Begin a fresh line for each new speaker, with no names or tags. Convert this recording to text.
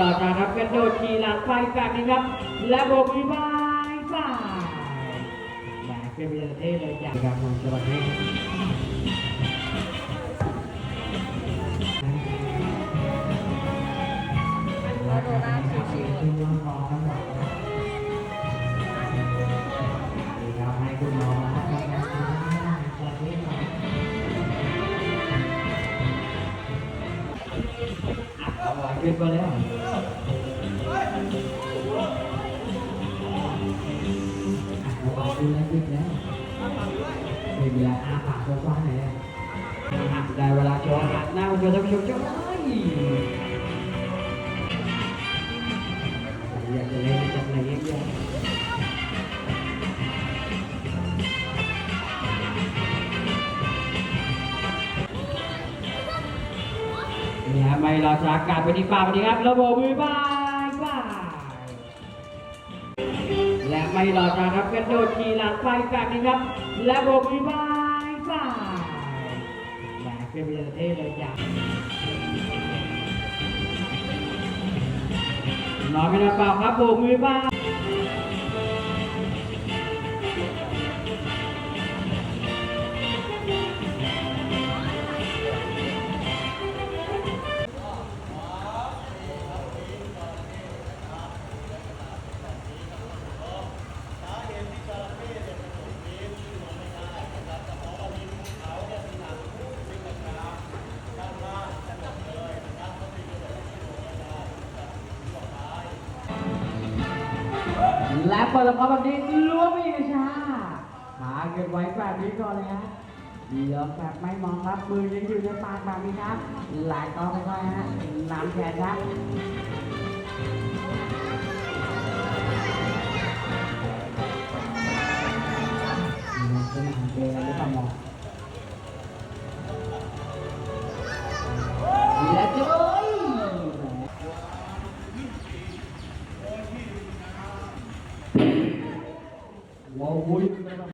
รอช้าครับกระโดดขี่หลังไปแบบนี้ครับ และโบกมือบายบายแหมเป็นไปอย่าเท่เลยอย่างการมองจังหวัดนี้และการนี้ครับเป็นที่ว่างร ดนะครับนี่ครับให้คุณหมอนะครับในการทำให้ได้แบบนี้ครับเอาหลังขึ้นมาแล้วเอาไปดูแลาอาปากกว้างๆหน่อยนะได้เวลาโชว์อหารหน้าคุณผู้ชมท่านผู้ชมเจ้าอยากจะเล่นจังเลยเยอะๆนี่ฮะไม่รอช้ากลับไปที่ป่าไปดีครับระบบมือบา ไม่รอช้าครับกระโดดทีหลังไปแบบนี้ครับ และโบกมือบายบายแหมเป็นปอย่างเท่เลยอย่างน้อยไม่ได้เปล่าครับโบกมือบาย และเปิดละครแบบนี้ล้วงไปอีกช้าหาเก็บไว้แบบนี้ก่อนเลยฮะเดี๋ยวแบบไม่มองรับมือยังอยู่ในปากแบบนี้ครับ หลายต่อค่อยๆฮะน้ำแขนครับมันจะหนังเกลือหรือเปล่า 我我也 gue.